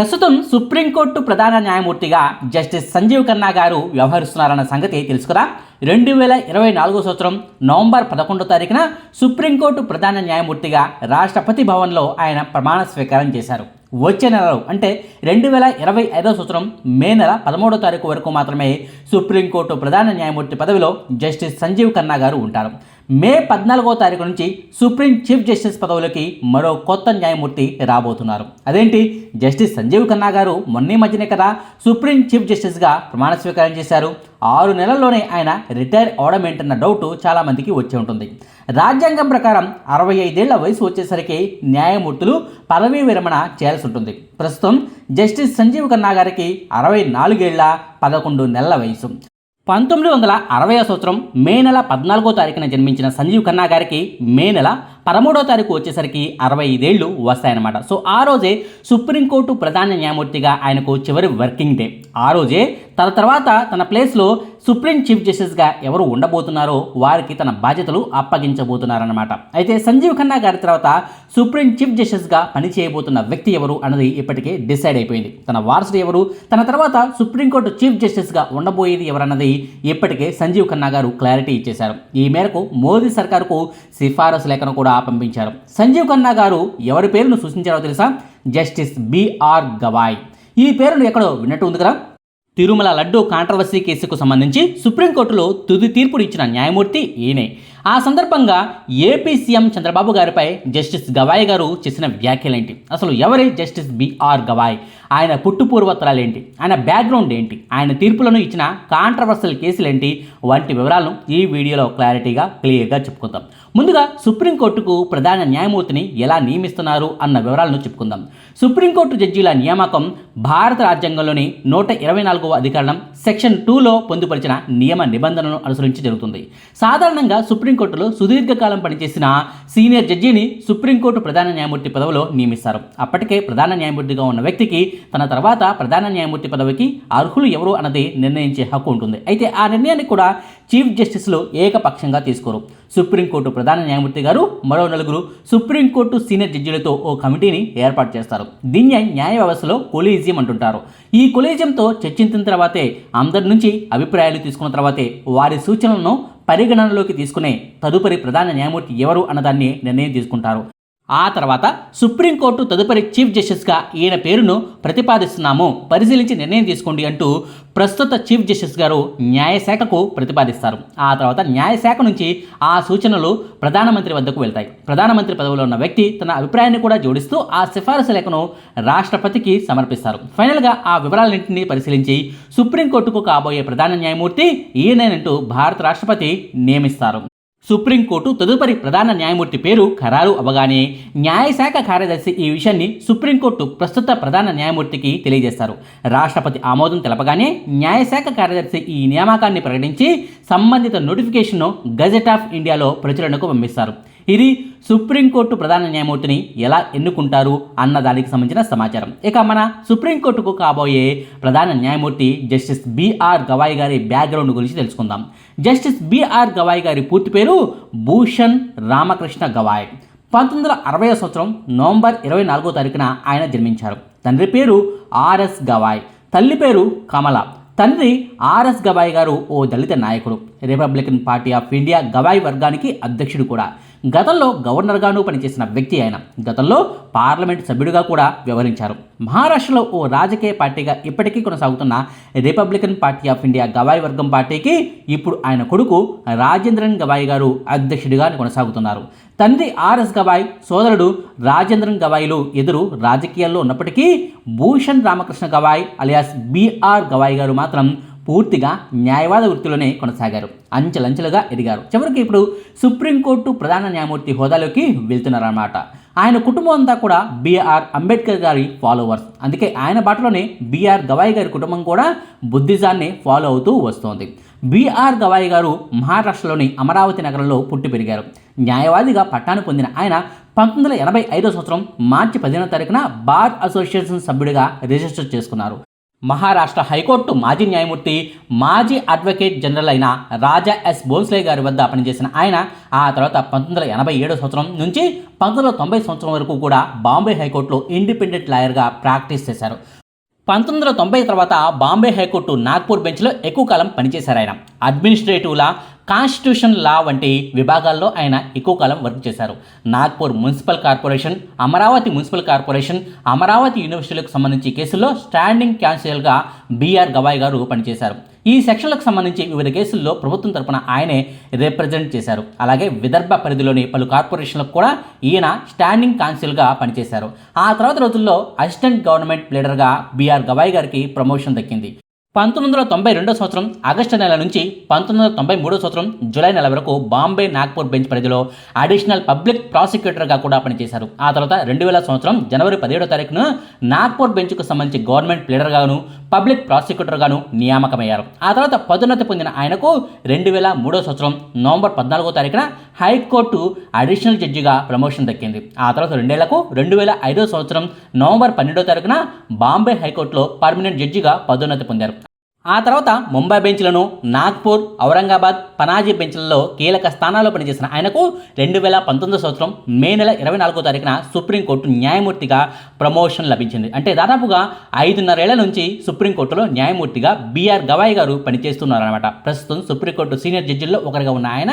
ప్రస్తుతం సుప్రీంకోర్టు ప్రధాన న్యాయమూర్తిగా జస్టిస్ సంజీవ్ ఖన్నా గారు వ్యవహరిస్తున్నారన్న సంగతి తెలుసుకురా. రెండు వేల ఇరవై నాలుగో సంవత్సరం నవంబర్ పదకొండో తారీఖున సుప్రీంకోర్టు ప్రధాన న్యాయమూర్తిగా రాష్ట్రపతి భవన్లో ఆయన ప్రమాణ స్వీకారం చేశారు. వచ్చే నెలలో అంటే రెండు వేల ఇరవై ఐదో సంవత్సరం మే నెల పదమూడో తారీఖు వరకు మాత్రమే సుప్రీంకోర్టు ప్రధాన న్యాయమూర్తి పదవిలో జస్టిస్ సంజీవ్ ఖన్నా గారు ఉంటారు. మే పద్నాలుగో తారీఖు నుంచి సుప్రీం చీఫ్ జస్టిస్ పదవులకి మరో కొత్త న్యాయమూర్తి రాబోతున్నారు. అదేంటి? జస్టిస్ సంజీవ్ ఖన్నా గారు మొన్నే మధ్యనే కదా సుప్రీం చీఫ్ జస్టిస్గా ప్రమాణ స్వీకారం చేశారు. ఆరు నెలల్లోనే ఆయన రిటైర్ అవడమేంటన్న డౌట్ చాలామందికి వచ్చి ఉంటుంది. రాజ్యాంగం ప్రకారం అరవై ఐదేళ్ళ వయసు వచ్చేసరికి న్యాయమూర్తులు పదవీ విరమణ చేయాల్సి ఉంటుంది. ప్రస్తుతం జస్టిస్ సంజీవ్ ఖన్నా గారికి అరవై నాలుగేళ్ళ పదకొండు నెలల వయసు. పంతొమ్మిది వందల అరవై సంవత్సరం మే నెల పద్నాలుగో తారీఖున జన్మించిన సంజీవ్ ఖన్నా గారికి మే నెల పదమూడో తారీఖు వచ్చేసరికి అరవై ఐదేళ్ళు వస్తాయన్నమాట. సో ఆ రోజే సుప్రీంకోర్టు ప్రధాన న్యాయమూర్తిగా ఆయనకు చివరి వర్కింగ్ డే. ఆ రోజే తన తర్వాత తన ప్లేస్లో సుప్రీం చీఫ్ జస్టిస్గా ఎవరు ఉండబోతున్నారో వారికి తన బాధ్యతలు అప్పగించబోతున్నారన్నమాట. అయితే సంజీవ్ ఖన్నా గారి తర్వాత సుప్రీం చీఫ్ జస్టిస్గా పనిచేయబోతున్న వ్యక్తి ఎవరు అన్నది ఇప్పటికే డిసైడ్ అయిపోయింది. తన వారసుడు ఎవరు? తన తర్వాత సుప్రీంకోర్టు చీఫ్ జస్టిస్గా ఉండబోయేది ఎవరన్నది ఇప్పటికే సంజీవ్ ఖన్నా గారు క్లారిటీ ఇచ్చేశారు. ఈ మేరకు మోదీ సర్కారుకు సిఫారసు లేఖను కూడా పంపించారు. సంజీవ్ ఖన్నా గారు ఎవరి పేరును సూచించారో తెలుసా? Justice B R Gavai. ఈ పేరును ఎక్కడో విన్నట్టు ఉంది కదా? తిరుమల లడ్డూ కాంట్రవర్సీ కేసుకు సంబంధించి సుప్రీంకోర్టులో తుది తీర్పును ఇచ్చిన న్యాయమూర్తి ఈయనే. ఆ సందర్భంగా ఏపీ సీఎం చంద్రబాబు గారిపై జస్టిస్ గవాయ్ గారు చేసిన వ్యాఖ్యలేంటి? అసలు ఎవరి జస్టిస్ బిఆర్ గవాయ్? ఆయన పుట్టుపూర్వోత్తరాలు ఏంటి ఆయన బ్యాక్గ్రౌండ్ ఏంటి? ఆయన తీర్పులను ఇచ్చిన కాంట్రవర్సల్ కేసులేంటి? వంటి వివరాలను ఈ వీడియోలో క్లారిటీగా క్లియర్గా చెప్పుకుందాం. ముందుగా సుప్రీంకోర్టుకు ప్రధాన న్యాయమూర్తిని ఎలా నియమిస్తున్నారు అన్న వివరాలను చెప్పుకుందాం. సుప్రీంకోర్టు జడ్జీల నియామకం భారత రాజ్యాంగంలోని నూట ఇరవై నాలుగవ అధికరణం సెక్షన్ టూలో పొందుపరిచిన నియమ నిబంధనలను అనుసరించి జరుగుతుంది. సాధారణంగా సుప్రీంకోర్టులో సుదీర్ఘకాలం పనిచేసిన సీనియర్ జడ్జిని సుప్రీంకోర్టు ప్రధాన న్యాయమూర్తి పదవిలో నియమిస్తారు. అప్పటికే ప్రధాన న్యాయమూర్తిగా ఉన్న వ్యక్తికి తన తర్వాత ప్రధాన న్యాయమూర్తి పదవికి అర్హులు ఎవరు అన్నది నిర్ణయించే హక్కు ఉంటుంది. అయితే ఆ నిర్ణయాన్ని కూడా చీఫ్ జస్టిస్లు ఏకపక్షంగా తీసుకోరు. సుప్రీంకోర్టు ప్రధాన న్యాయమూర్తి గారు మరో నలుగురు సుప్రీంకోర్టు సీనియర్ జడ్జిలతో ఓ కమిటీని ఏర్పాటు చేస్తారు. దీన్నే న్యాయ వ్యవస్థలో కొలీజియం అంటుంటారు. ఈ కొలీజియంతో చర్చించిన తర్వాతే అందరి నుంచి అభిప్రాయాలు తీసుకున్న తర్వాతే వారి సూచనలను పరిగణనలోకి తీసుకునే తదుపరి ప్రధాన న్యాయమూర్తి ఎవరు అన్నదాన్ని నిర్ణయం తీసుకుంటారు. ఆ తర్వాత సుప్రీంకోర్టు తదుపరి చీఫ్ జస్టిస్గా ఈయన పేరును ప్రతిపాదిస్తున్నాము. పరిశీలించి నిర్ణయం తీసుకోండి అంటూ ప్రస్తుత చీఫ్ జస్టిస్ గారు న్యాయశాఖకు ప్రతిపాదిస్తారు. ఆ తర్వాత న్యాయశాఖ నుంచి ఆ సూచనలు ప్రధానమంత్రి వద్దకు వెళ్తాయి. ప్రధానమంత్రి పదవిలో ఉన్న వ్యక్తి తన అభిప్రాయాన్ని కూడా జోడిస్తూ ఆ సిఫారసు లేఖను రాష్ట్రపతికి సమర్పిస్తారు. ఫైనల్గా ఆ వివరాలన్నింటినీ పరిశీలించి సుప్రీంకోర్టుకు కాబోయే ప్రధాన న్యాయమూర్తి ఈయనేనంటూ భారత రాష్ట్రపతి నియమిస్తారు. సుప్రీంకోర్టు తదుపరి ప్రధాన న్యాయమూర్తి పేరు ఖరారు అవగానే న్యాయశాఖ కార్యదర్శి ఈ విషయాన్ని సుప్రీంకోర్టు ప్రస్తుత ప్రధాన న్యాయమూర్తికి తెలియజేస్తారు. రాష్ట్రపతి ఆమోదం తెలపగానే న్యాయశాఖ కార్యదర్శి ఈ నియామకాన్ని ప్రకటించి సంబంధిత నోటిఫికేషన్ను గజెట్ ఆఫ్ ఇండియాలో ప్రచురణకు పంపిస్తారు. ఇది సుప్రీంకోర్టు ప్రధాన న్యాయమూర్తిని ఎలా ఎన్నుకుంటారు అన్న దానికి సంబంధించిన సమాచారం. ఇక మన సుప్రీంకోర్టుకు కాబోయే ప్రధాన న్యాయమూర్తి జస్టిస్ బిఆర్ గవాయ్ గారి బ్యాక్గ్రౌండ్ గురించి తెలుసుకుందాం. జస్టిస్ బిఆర్ గవాయ్ గారి పూర్తి పేరు భూషణ్ రామకృష్ణ గవాయ్. పంతొమ్మిది వందల అరవై సంవత్సరం నవంబర్ ఇరవై నాలుగో తారీఖున ఆయన జన్మించారు. తండ్రి పేరు ఆర్ఎస్ గవాయ్. తల్లి పేరు కమల. తండ్రి ఆర్ఎస్ గవాయ్ గారు ఓ దళిత నాయకుడు. Republican Party of India Gavai వర్గానికి అధ్యక్షుడు కూడా. గతంలో గవర్నర్గాను పనిచేసిన వ్యక్తి ఆయన. గతంలో పార్లమెంట్ సభ్యుడిగా కూడా వ్యవహరించారు. మహారాష్ట్రలో ఓ రాజకీయ పార్టీగా ఇప్పటికీ కొనసాగుతున్న Republican Party of India Gavai వర్గం పార్టీకి ఇప్పుడు ఆయన కొడుకు రాజేంద్రన్ గవాయ్ గారు అధ్యక్షుడిగా కొనసాగుతున్నారు. తండ్రి ఆర్ఎస్ గవాయ్ సోదరుడు రాజేంద్రన్ గవాయ్లు ఎదురు రాజకీయాల్లో ఉన్నప్పటికీ Bhushan Ramakrishna Gavai alias B R Gavai garu మాత్రం పూర్తిగా న్యాయవాద వృత్తిలోనే కొనసాగారు. అంచెలంచెలుగా ఎదిగారు. చివరికి ఇప్పుడు సుప్రీంకోర్టు ప్రధాన న్యాయమూర్తి హోదాలోకి వెళ్తున్నారన్నమాట. ఆయన కుటుంబం అంతా కూడా బిఆర్ అంబేద్కర్ గారి ఫాలోవర్స్. అందుకే ఆయన బాటలోనే బిఆర్ గవాయి గారి కుటుంబం కూడా బుద్ధిజాన్ని ఫాలో అవుతూ వస్తోంది. బిఆర్ గవాయి గారు మహారాష్ట్రలోని అమరావతి నగరంలో పుట్టి పెరిగారు. న్యాయవాదిగా పట్టాను పొందిన ఆయన పంతొమ్మిది వందల ఎనభై ఐదో సంవత్సరం మార్చి పదిహేనో తారీఖున బార్ అసోసియేషన్ సభ్యుడిగా రిజిస్టర్ చేసుకున్నారు. మహారాష్ట్ర హైకోర్టు మాజీ న్యాయమూర్తి మాజీ అడ్వకేట్ జనరల్ అయిన రాజా ఎస్ బోన్స్లే గారి వద్ద పనిచేసిన ఆయన ఆ తర్వాత పంతొమ్మిది వందల ఎనభై ఏడో సంవత్సరం నుంచి పంతొమ్మిది వందల తొంభై సంవత్సరం వరకు కూడా బాంబే హైకోర్టులో ఇండిపెండెంట్ లాయర్గా ప్రాక్టీస్ చేశారు. పంతొమ్మిది వందల తొంభై తర్వాత బాంబే హైకోర్టు నాగ్పూర్ బెంచ్లో ఎక్కువ కాలం పనిచేశారు ఆయన. అడ్మినిస్ట్రేటివ్ లా కాన్స్టిట్యూషన్ లా వంటి విభాగాల్లో ఆయన ఎక్కువ కాలం వర్క్ చేశారు. Nagpur municipal corporation Amaravati municipal corporation Amaravati యూనివర్సిటీలకు సంబంధించి కేసుల్లో స్టాండింగ్ క్యాన్సిల్గా బీఆర్ గవాయ్ గారు పనిచేశారు. ఈ సెక్షన్లకు సంబంధించి వివిధ కేసుల్లో ప్రభుత్వం తరపున ఆయనే రిప్రజెంట్ చేశారు. అలాగే విదర్భ పరిధిలోని పలు కార్పొరేషన్లకు కూడా ఈయన స్టాండింగ్ కాన్సిల్గా పనిచేశారు. ఆ తర్వాత రోజుల్లో అసిస్టెంట్ గవర్నమెంట్ లీడర్గా బీఆర్ గవాయ్ గారికి ప్రమోషన్ దక్కింది. పంతొమ్మిది వందల తొంభై రెండో సంవత్సరం ఆగస్టు నెల నుంచి పంతొమ్మిది వందల తొంభై మూడో సంవత్సరం జూలై నెల వరకు బాంబే నాగ్పూర్ బెంచ్ పరిధిలో అడిషనల్ పబ్లిక్ ప్రాసిక్యూటర్గా కూడా పనిచేశారు. ఆ తర్వాత రెండు వేల సంవత్సరం జనవరి పదిహేడో తారీఖున నాగ్పూర్ బెంచ్కు సంబంధించి గవర్నమెంట్ లీడర్గాను పబ్లిక్ ప్రాసిక్యూటర్గాను నియామకమయ్యారు. ఆ తర్వాత పదోన్నతి పొందిన ఆయనకు రెండు వేల మూడో సంవత్సరం నవంబర్ పద్నాలుగో తారీఖున హైకోర్టు అడిషనల్ జడ్జిగా ప్రమోషన్ దక్కింది. ఆ తర్వాత రెండేళ్ళకు రెండు వేల ఐదో సంవత్సరం నవంబర్ పన్నెండో తారీఖున బాంబే హైకోర్టులో పర్మనెంట్ జడ్జిగా పదోన్నతి పొందారు. ఆ తర్వాత ముంబై బెంచ్లను నాగ్పూర్ ఔరంగాబాద్ పనాజీ బెంచ్లలో కీలక స్థానాల్లో పనిచేసిన ఆయనకు రెండు వేల పంతొమ్మిదో సంవత్సరం మే నెల ఇరవై నాలుగో తారీఖున సుప్రీంకోర్టు న్యాయమూర్తిగా ప్రమోషన్ లభించింది. అంటే దాదాపుగా ఐదున్నరేళ్ళ నుంచి సుప్రీంకోర్టులో న్యాయమూర్తిగా బీఆర్ గవాయ్ గారు పనిచేస్తున్నారన్నమాట. ప్రస్తుతం సుప్రీంకోర్టు సీనియర్ జడ్జిల్లో ఒకరిగా ఉన్న ఆయన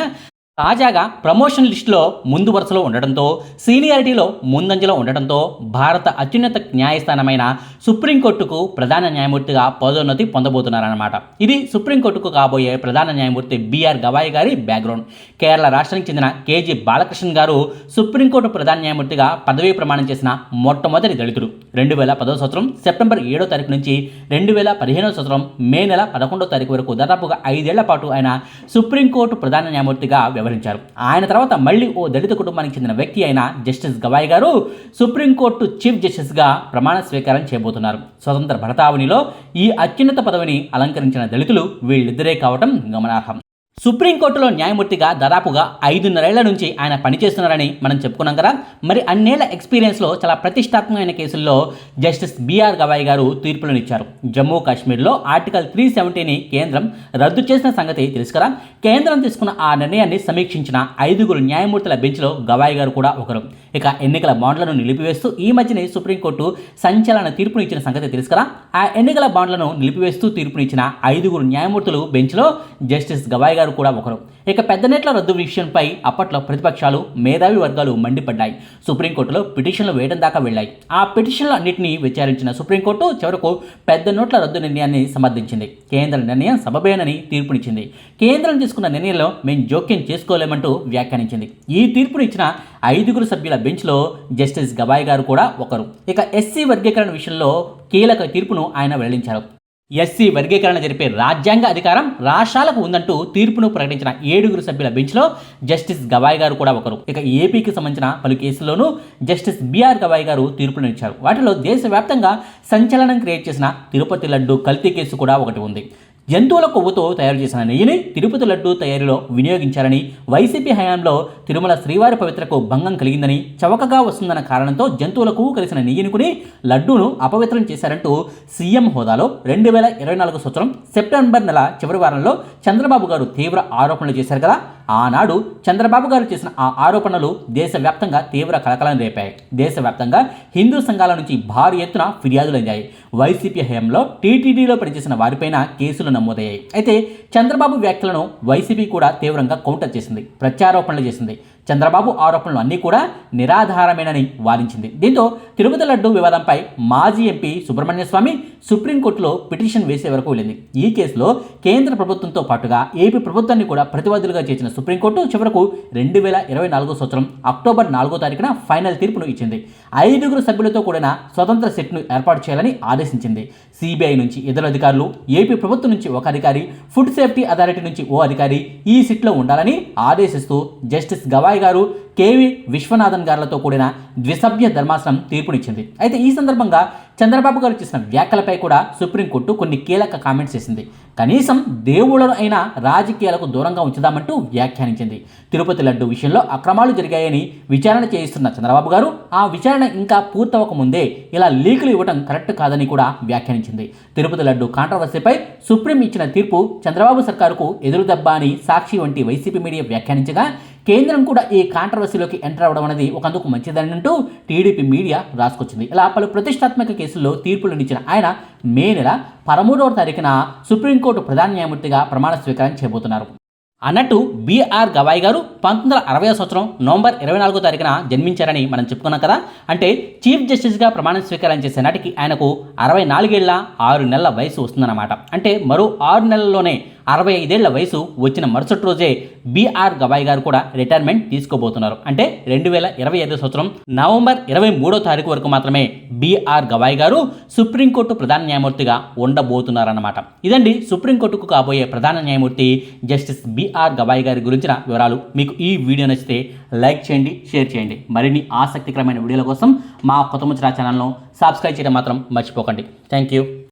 తాజాగా ప్రమోషన్ లిస్టులో ముందు వరుసలో ఉండడంతో సీనియారిటీలో ముందంజలో ఉండడంతో భారత అత్యున్నత న్యాయస్థానమైన సుప్రీంకోర్టుకు ప్రధాన న్యాయమూర్తిగా పదోన్నతి పొందబోతున్నారన్నమాట. ఇది సుప్రీంకోర్టుకు కాబోయే ప్రధాన న్యాయమూర్తి బీఆర్ గవాయి గారి బ్యాక్గ్రౌండ్. కేరళ రాష్ట్రానికి చెందిన కేజీ బాలకృష్ణన్ గారు సుప్రీంకోర్టు ప్రధాన న్యాయమూర్తిగా పదవీ ప్రమాణం చేసిన మొట్టమొదటి దళితుడు. రెండు వేల పదో సంవత్సరం సెప్టెంబర్ ఏడో తారీఖు నుంచి రెండు వేల పదిహేనో సంవత్సరం మే నెల పదకొండో తారీఖు వరకు దాదాపుగా ఐదేళ్ళ పాటు ఆయన సుప్రీంకోర్టు ప్రధాన న్యాయమూర్తిగా వ్యవహరించారు. ఆయన తర్వాత మళ్ళీ ఓ దళిత కుటుంబానికి చెందిన వ్యక్తి అయిన జస్టిస్ గవాయ్ గారు సుప్రీంకోర్టు చీఫ్ జస్టిస్గా ప్రమాణ స్వీకారం చేయబోతున్నారు. స్వతంత్ర భరతావనిలో ఈ అత్యున్నత పదవిని అలంకరించిన దళితులు వీళ్ళిద్దరే కావటం గమనార్హం. సుప్రీంకోర్టులో న్యాయమూర్తిగా దాదాపుగా ఐదున్నరేళ్ళ నుంచి ఆయన పనిచేస్తున్నారని మనం చెప్పుకున్నాం కదా. మరి అన్నేళ్ళ ఎక్స్పీరియన్స్లో చాలా ప్రతిష్టాత్మకమైన కేసుల్లో జస్టిస్ బీఆర్ గవాయ్ గారు తీర్పులను ఇచ్చారు జమ్మూ కాశ్మీర్లో ఆర్టికల్ త్రీ సెవెంటీని కేంద్రం రద్దు చేసిన సంగతి తెలుసు కదా. కేంద్రం తీసుకున్న ఆ నిర్ణయాన్ని సమీక్షించిన ఐదుగురు న్యాయమూర్తుల బెంచ్లో గవాయ్ గారు కూడా ఒకరు. ఇక ఎన్నికల బాండ్లను నిలిపివేస్తూ ఈ మధ్యనే సుప్రీంకోర్టు సంచలన తీర్పును ఇచ్చిన సంగతి తెలుసు కదా. ఆ ఎన్నికల బాండ్లను నిలిపివేస్తూ తీర్పునిచ్చిన ఐదుగురు న్యాయమూర్తులు బెంచ్లో జస్టిస్ గవాయ్ గారు కూడా ఒకరు. ఇక పెద్ద నెట్ల రద్దు విషయంపై అప్పట్లో ప్రతిపక్షాలు మేధావి వర్గాలు మండిపడ్డాయి. సుప్రీంకోర్టులో పిటిషన్లు వేయడం దాకా వెళ్ళాయి. ఆ పిటిషన్లు అన్నింటినీ విచారించిన సుప్రీంకోర్టు చివరకు పెద్ద నోట్ల రద్దు నిర్ణయాన్ని సమర్థించింది. కేంద్ర నిర్ణయం సబబేనని తీర్పునిచ్చింది. కేంద్రం తీసుకున్న నిర్ణయంలో మేము జోక్యం చేసుకోలేమంటూ వ్యాఖ్యానించింది. ఈ తీర్పునిచ్చిన ఐదుగురు సభ్యుల బెంచ్లో జస్టిస్ గవాయ్ గారు కూడా ఒకరు. ఇక ఎస్సీ వర్గీకరణ విషయంలో కీలక తీర్పును ఆయన వెల్లడించారు. ఎస్సీ వర్గీకరణ జరిపే రాజ్యాంగ అధికారం రాష్ట్రాలకు ఉందంటూ తీర్పును ప్రకటించిన ఏడుగురు సభ్యుల బెంచ్లో జస్టిస్ గవాయ్ గారు కూడా ఒకరు. ఇక ఏపీకి సంబంధించిన పలు కేసుల్లోనూ జస్టిస్ బీఆర్ గవాయ్ గారు తీర్పును ఇచ్చారు. వాటిలో దేశవ్యాప్తంగా సంచలనం క్రియేట్ చేసిన తిరుపతి లడ్డు కల్తీ కేసు కూడా ఒకటి ఉంది. జంతువుల కొవ్వుతో తయారు చేసిన నెయ్యిని తిరుపతి లడ్డు తయారీలో వినియోగించారని వైసీపీ హయాంలో తిరుమల శ్రీవారి పవిత్రకు భంగం కలిగిందని చవకగా వస్తుందన్న కారణంతో జంతువుల కొవ్వు కలిసిన నెయ్యిని కొని లడ్డూను అపవిత్రం చేశారంటూ సీఎం హోదాలో రెండు వేల ఇరవై నాలుగు సంవత్సరం సెప్టెంబర్ నెల చివరి వారంలో చంద్రబాబు గారు తీవ్ర ఆరోపణలు చేశారు కదా. ఆనాడు చంద్రబాబు గారు చేసిన ఆ ఆరోపణలు దేశవ్యాప్తంగా తీవ్ర కలకలం రేపాయి. దేశవ్యాప్తంగా హిందూ సంఘాల నుంచి భారీ ఎత్తున ఫిర్యాదులు అందాయి వైసీపీ హయాంలో టీటీడీలో పనిచేసిన వారిపైన కేసులు నమోదయ్యాయి. అయితే చంద్రబాబు వ్యాఖ్యలను వైసీపీ కూడా తీవ్రంగా కౌంటర్ చేసింది. ప్రత్యారోపణలు చేసింది. చంద్రబాబు ఆరోపణలు అన్నీ కూడా నిరాధారమేనని వాదించింది. దీంతో తిరుపతి లడ్డు వివాదంపై మాజీ ఎంపీ సుబ్రహ్మణ్య స్వామి సుప్రీంకోర్టులో పిటిషన్ వేసే వరకు వెళ్ళింది. ఈ కేసులో కేంద్ర ప్రభుత్వంతో పాటుగా ఏపీ ప్రభుత్వాన్ని కూడా ప్రతివాదులుగా చేసిన సుప్రీంకోర్టు చివరకు రెండు వేల ఇరవై నాలుగో సంవత్సరం అక్టోబర్ నాలుగో తారీఖున ఫైనల్ తీర్పును ఇచ్చింది. ఐదుగురు సభ్యులతో కూడిన స్వతంత్ర సెట్ను ఏర్పాటు చేయాలని ఆదేశించింది. సిబిఐ నుంచి ఇద్దరు అధికారులు ఏపీ ప్రభుత్వం నుంచి ఒక అధికారి ఫుడ్ సేఫ్టీ అథారిటీ నుంచి ఓ అధికారి ఈ సిట్లో ఉండాలని ఆదేశిస్తూ జస్టిస్ గవాయ్ గవాయ్ గారు కేవి విశ్వనాథన్ గారులతో కూడిన ద్విసభ్య ధర్మాసనం తీర్పునిచ్చింది. అయితే ఈ సందర్భంగా చంద్రబాబు గారు చేసిన వ్యాఖ్యలపై కూడా సుప్రీంకోర్టు కొన్ని కీలక కామెంట్స్ చేసింది. కనీసం దేవుళ్ళను అయినా రాజకీయాలకు దూరంగా ఉంచుదామంటూ వ్యాఖ్యానించింది. తిరుపతి లడ్డు విషయంలో అక్రమాలు జరిగాయని విచారణ చేయిస్తున్న చంద్రబాబు గారు ఆ విచారణ ఇంకా పూర్తవక ముందే ఇలా లీకులు ఇవ్వడం కరెక్ట్ కాదని కూడా వ్యాఖ్యానించింది. తిరుపతి లడ్డు కాంట్రవర్సీపై సుప్రీం ఇచ్చిన తీర్పు చంద్రబాబు సర్కారుకు ఎదురుదెబ్బ అని సాక్షి వంటి వైసీపీ మీడియా వ్యాఖ్యానించగా కేంద్రం కూడా ఈ కాంట్రవర్సీలోకి ఎంటర్ అవ్వడం అనేది ఒకందుకు మంచిదని అంటూ టీడీపీ మీడియా రాసుకొచ్చింది. ఇలా పలు ప్రతిష్టాత్మక కేసుల్లో తీర్పులనిచ్చిన ఆయన మే నెల పదమూడవ తారీఖున సుప్రీంకోర్టు ప్రధాన న్యాయమూర్తిగా ప్రమాణ స్వీకారం చేయబోతున్నారు. అన్నట్టు బీఆర్ గవాయ్ గారు పంతొమ్మిది వందల అరవై సంవత్సరం నవంబర్ ఇరవై నాలుగో తారీఖున జన్మించారని మనం చెప్పుకున్నాం కదా. అంటే చీఫ్ జస్టిస్గా ప్రమాణ స్వీకారం చేసే నాటికి ఆయనకు అరవై నాలుగేళ్ళ ఆరు నెలల వయసు వస్తుందన్నమాట. అంటే మరో ఆరు నెలల్లోనే అరవై ఐదేళ్ళ వయసు వచ్చిన మరుసటి రోజే బీఆర్ గవాయ్ గారు కూడా రిటైర్మెంట్ తీసుకోబోతున్నారు. అంటే రెండు వేల ఇరవై ఐదో సంవత్సరం నవంబర్ ఇరవై మూడో తారీఖు వరకు మాత్రమే బీఆర్ గవాయ్ గారు సుప్రీంకోర్టు ప్రధాన న్యాయమూర్తిగా ఉండబోతున్నారన్నమాట. ఇదండి సుప్రీంకోర్టుకు కాబోయే ప్రధాన న్యాయమూర్తి జస్టిస్ బీఆర్ గవాయ్ గారి గురించిన వివరాలు. మీకు ఈ వీడియో నచ్చితే లైక్ చేయండి షేర్ చేయండి. మరిన్ని ఆసక్తికరమైన వీడియోల కోసం మా కొత్త ముచ్చరా ఛానల్ను సబ్స్క్రైబ్ చేయడం మాత్రం మర్చిపోకండి. Thank you.